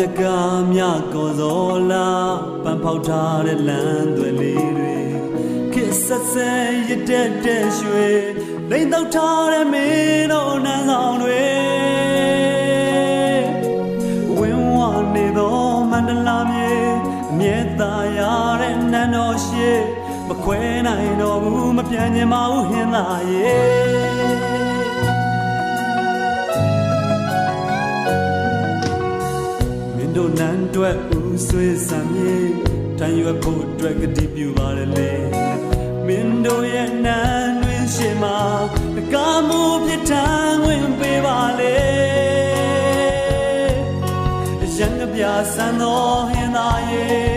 မြကမြကောစောလာပန်းဖောက်ထားတဲ့လမ်းတွေလေးတွေခစ်ဆက်ဆက်ရတဲ့တဲ့ရွှေလိမ့်တော့ထားတဲ့မင်းတို့နန်းဆောင်တွေဝင်းဝနေသောမန္တလာမြေအမြဲသာရတဲ့နန်းတော်ရှိမခွဲနိုင်တော့ဘူးမပြန်ချင်ပါဘူးဟင်းသာရဲ့ မင်းတို့နန်းတွက်ဦးဆွေးစံမြေတန်ရွက်ဖို့အတွက်ကတိပြုပါတယ်လေမင်းတို့ရဲ့နန်းတွင်ရှင်မှာကာမှုဖြစ်ထမ်းဝင်ပေးပါလေရန်ကပြဆန်းတော်ဟင်းသားရဲ့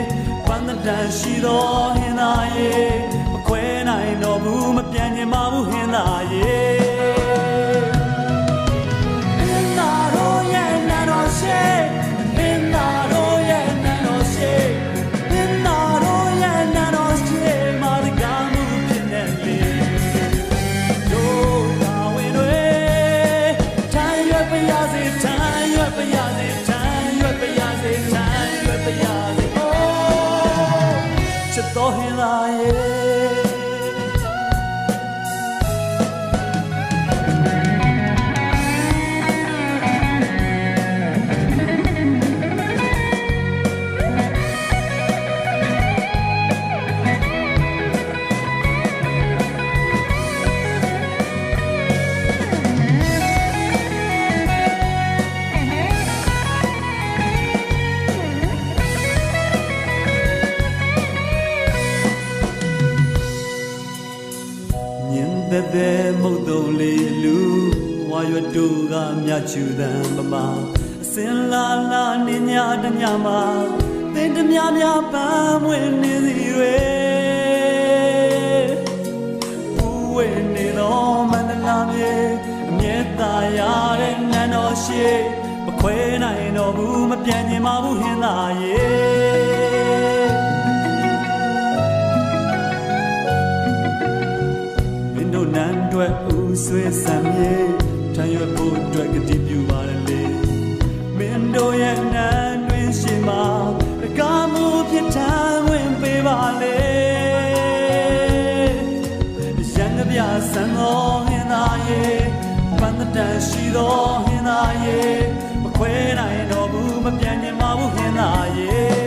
ပန်းတန်ရှိတော်ဟင်းသားရဲ့မခွဲနိုင်တော့ဘူးမပြန် ချူတံပမာအစင်လာလာနေညာတညမှာသင်တမြမြပန်းမွေနေစီတွေပူဝဲနေတော့မန္တလာမြေအမြဲတာရတဲ့နန်းတော်ရှိမခွဲနိုင်တော့ဘူးမပြန်ချင်ပါဘူးဟင်းသားရဲ့မင်းတို့နန်းတွက်ဦးဆွေးစံမြေ ထမ်းရွက်ဖို့အတွက်ကတိပြုပါတယ်လေမင်းတို့ရဲ့နန်းတွင်ရှင်မှာကာမှုဖြစ်ထမ်းဝင်ပေးပါလေရန်ကပြဆန်တော်ဟင်းသားရဲ့ပန်းတန်ရှိတော်ဟင်းသားရဲ့မခွဲနိုင်တော့ဘူးမပြန်ချင်ပါဘူးဟင်းသားရဲ့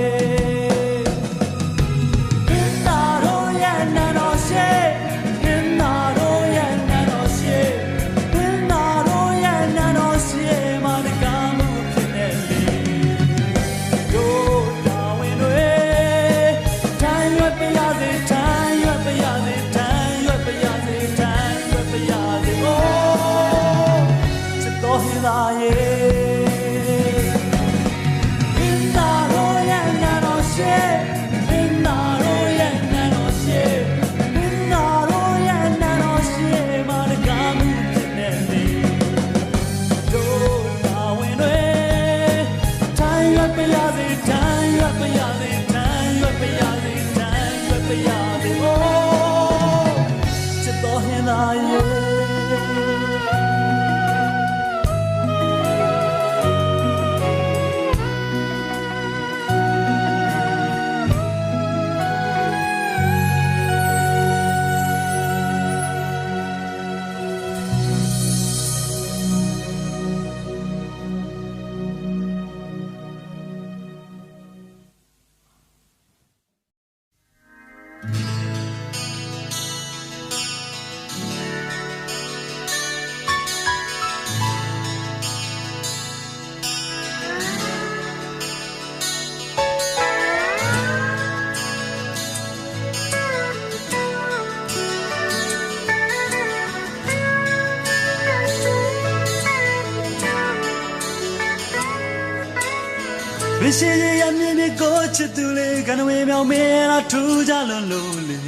ရမြင်မြကိုချစ်သူလေးကနဝေမြောင်မင်းလာထူးကြလုံးလုံးလေး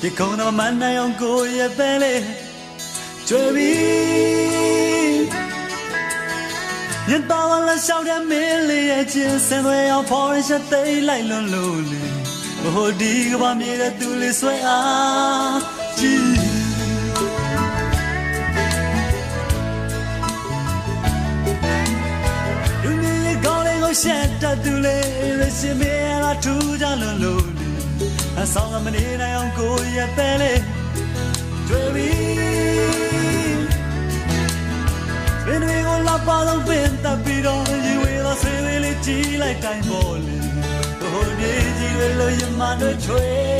ဒီကုန်းတော်မနိုင်အောင်ကိုရဲ့ပဲလေးကျွေပြီးညတော်ဝလာရှောက်တဲ့မင်းလေးရဲ့ချင်းစင်သွဲအောင်ဖော်ရချက်သိမ်းလိုက်လွန်လို့လေးဘိုဒီကဘာမြေတဲ့သူလေးဆွဲအားကြည့် ရှက်တတ်သူလေရရှင်မေရာထူးကြလို့လို့လေအဆောင်ကမနေနိုင်အောင်ကိုရပဲလေတွေ့ပြီဘယ်တွေကိုလာပါတော့ပင်တပ်ပြီးတော့ရေဝေးတော့ဆွေးဝေးလေးကြည့်လိုက်တိုင်းပေါ်လေဟိုနေကြီးတွေလို့ရမတို့ချွေ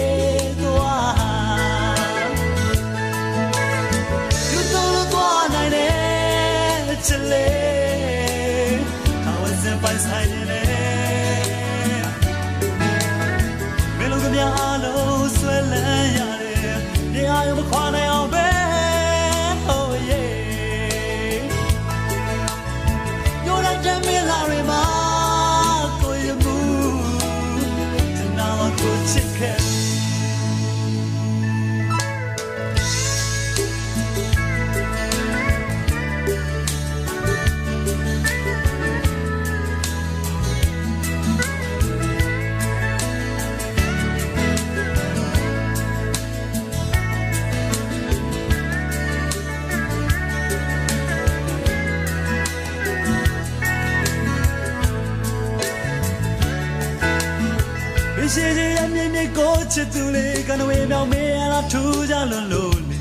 ချစ်သူလေးကနဝေမြောင်မေးရလာထူးကြလွန်လို့လေ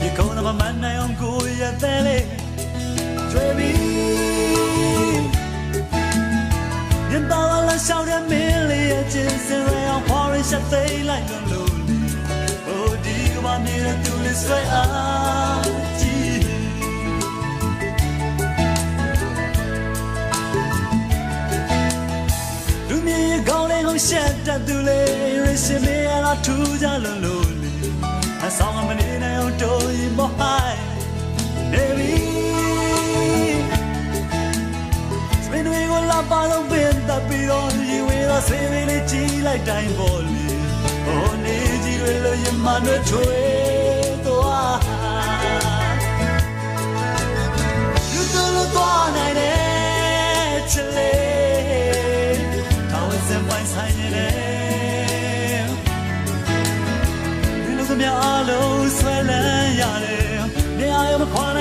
ဒီကုန်းတော့မမနိုင်အောင်ကိုရတဲ့လေတွေ့ပြီညတောင်းလာရှောင်းရမင်းလေးရဲ့ချင်းစင်ရအောင်ဖွာရရှက်သိမ်းလိုက်လွန်လို့လေဟိုဒီကမနေတဲ့သူလေးဆွဲအား ကြည့်လူမြင်ကောင်းလေးကိုရှက်တတ်သူလေရရှိမေရလာထူးကြလို့လို့လေအဆောင်မနေနိုင်အောင်တို့ရင်မဟိုင်းနေပြီစပင်းတွေကိုလာပါတော့ပင်တပ်ပြီးတော့ရေဝေးတော့ဆေးလေးလေးကြည့်လိုက်တိုင်းပေါ်လေဟိုနေကြီးတွေလို့ရင်မနှွေးချွေသွား You don't want to know chile How လိုကများအလုံးဆွဲလန်းရတယ်နေရာရမခွာ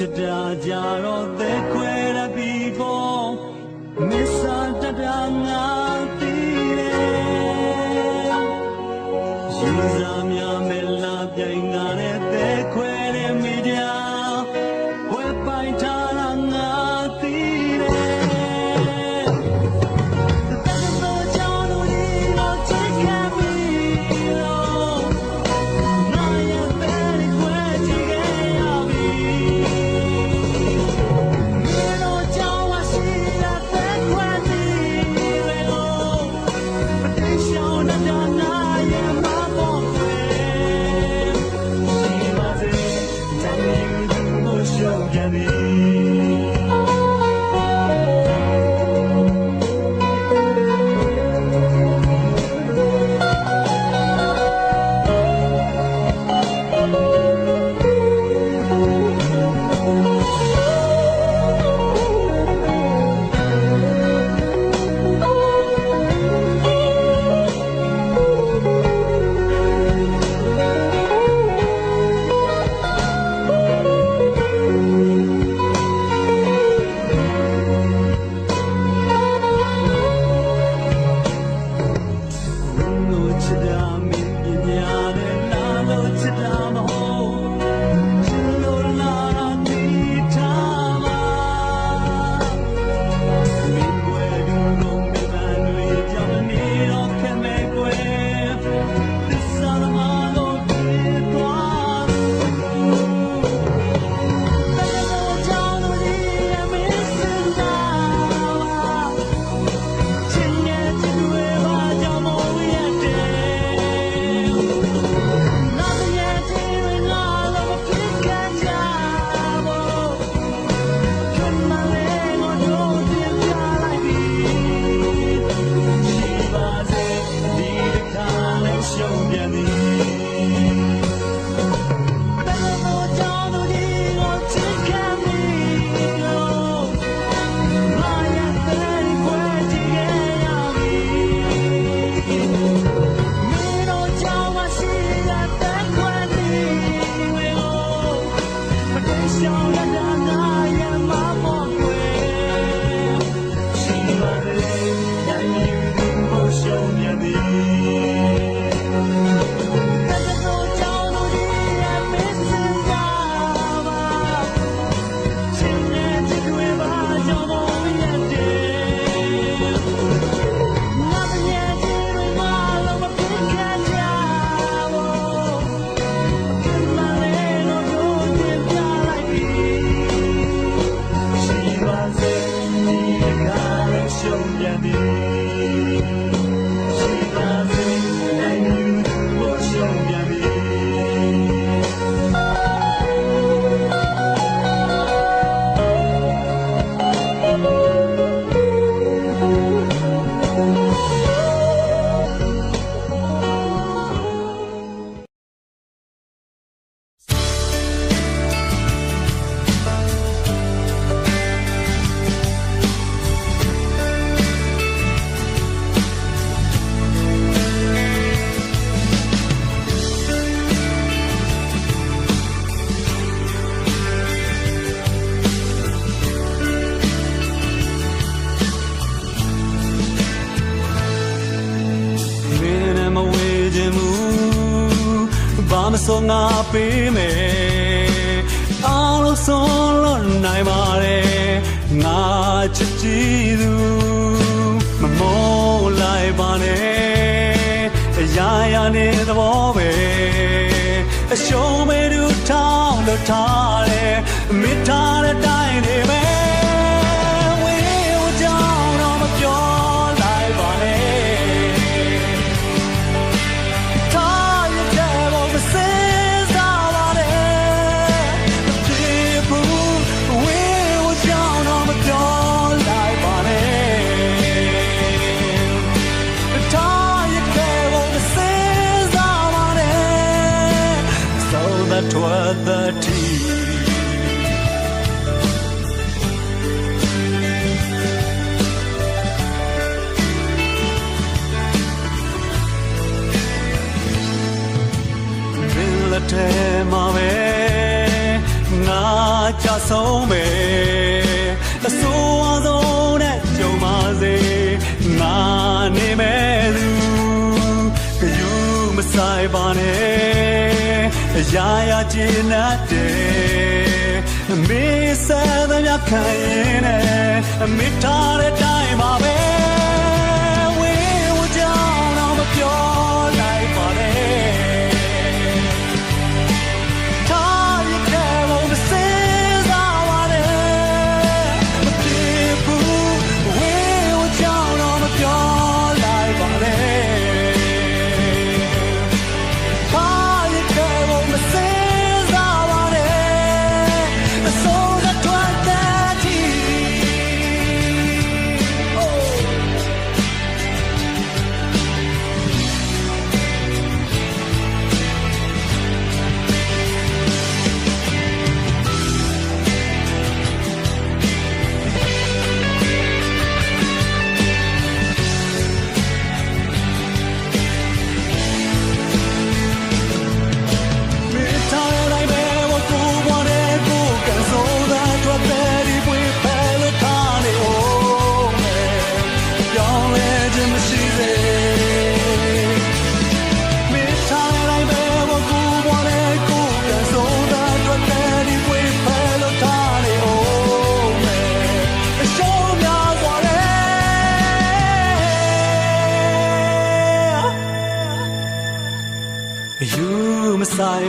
ဖြစ်တာကြတော့သဲ မစောငါပေးမယ်အောင်လို့ဆုံးလို့နိုင်ပါလေငါချစ်ကြည်သူမမောလိုက်ပါနဲ့အရာရာနဲ့သဘောပဲအရှုံးမဲ့သူထောင်းလို့ထားတယ်မိထားတဲ့တိုင်းတွေပဲ toi bâtir. te ma ve na cha so me a so a so ne jo ma se na ne me lu yu ma sai ba ne အရာရာကျဉ်နာတယ်အမေဆန်သမျှခံရင်နဲ့အမေထားတဲ့အတိုင်းပါပဲ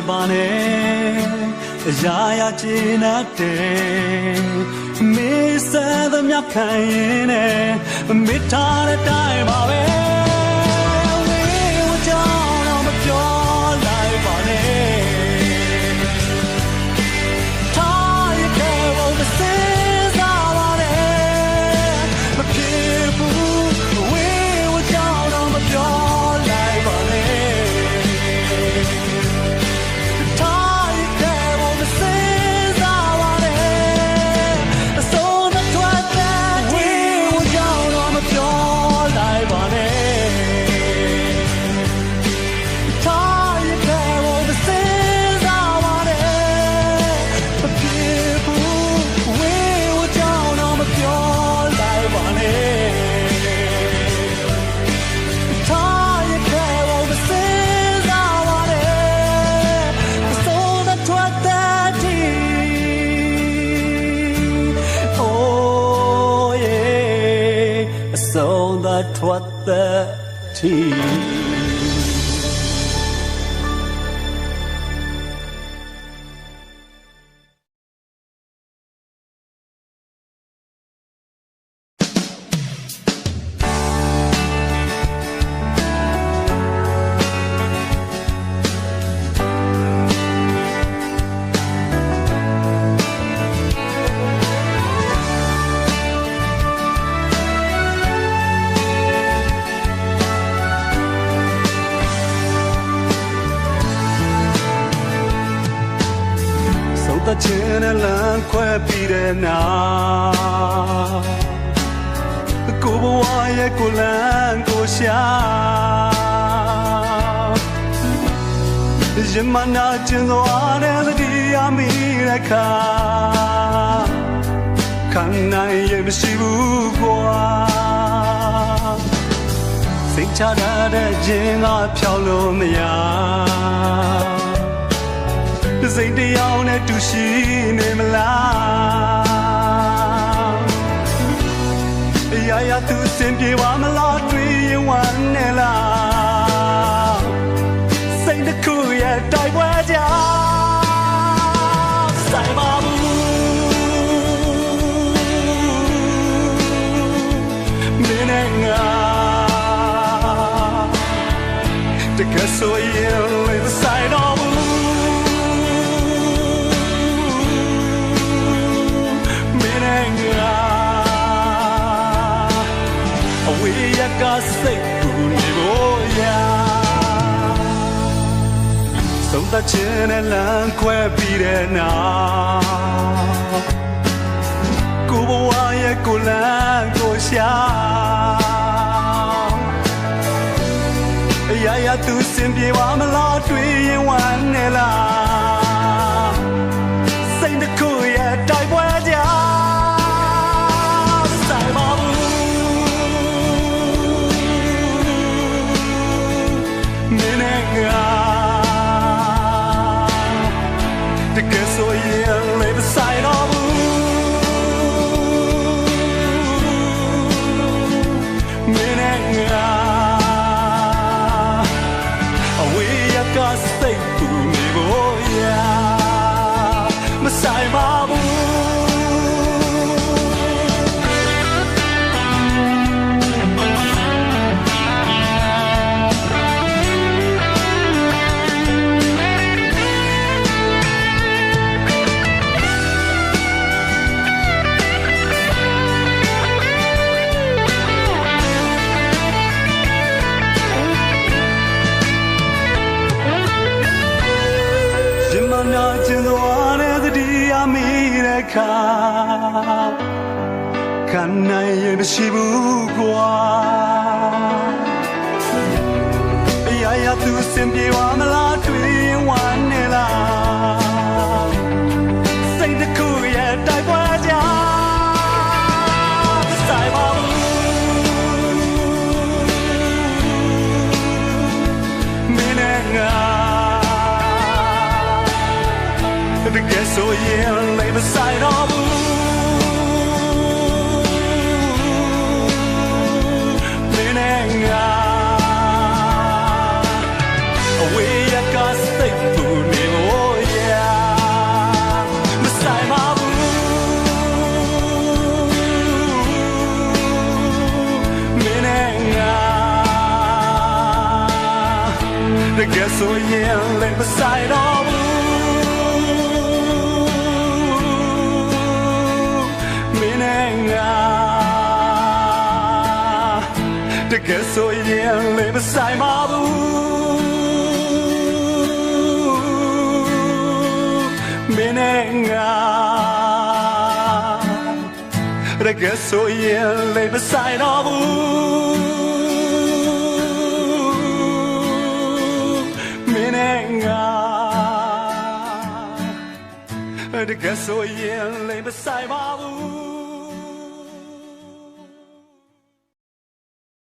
ပါနဲ့ရာရာကျင်းတဲ့မေးစသမျှခံရင်နဲ့မေးထားတဲ့တိုင်းပါပဲ တဲ့ ရမနာကျင်သောအားနဲ့တည်းရမိတဲ့ခါခံနိုင်ရမရှိဘူးကွာစိတ်ချရတဲ့ခြင်းကဖြောင်းလို့မရတစိမ့်တယောက်နဲ့တူရှိနေမလားအရာရာသူစင်ပြေပါမလားတွေ့ရင်ဝမ်းနေလားစိတ်တစ် ခုရဲ့တိုက်ပွဲကြောင့်ဆိုင်ပါဘူးမင်းနဲ့ငါတကယ်ဆိုရင်လည်းဆိုင်တော့ဘူးမင်းနဲ့ငါအဝေးရကစိတ် ဆုံးသက်ခြင်းနဲ့လမ်းခွဲပြီးတဲ့နောက်ကိုဘဝရဲ့ကိုလမ်းကိုရှာအရာရာသူစင်ပြေပါမလားတွေ့ရင်ဝမ်းနေလား ယ်ဆိုရင်လ ခါခံနိုင်ရင်မရှိဘူးကွာအရာရာသူစင်ပြေပါမလားတွေ့ရင်ဝမ်းနေလားစိတ်တစ်ခုရဲ့တိုက်ပွဲကြောင့်ဆိုင်ပါဘူးမင်းနဲ့ငါတကယ်ဆို ဆိုရင်လည်းမဆိုင်တော့ဘူးမင်းနဲ့ငါတကယ်ဆိုရင်လည်းမဆိုင်ပါဘူးမင်းနဲ့ငါတကယ်ဆိုရင်လည်းမဆိုင်တော့ဘူး တကယ်ဆိုရင်လည်းမဆိုင်ပါဘူး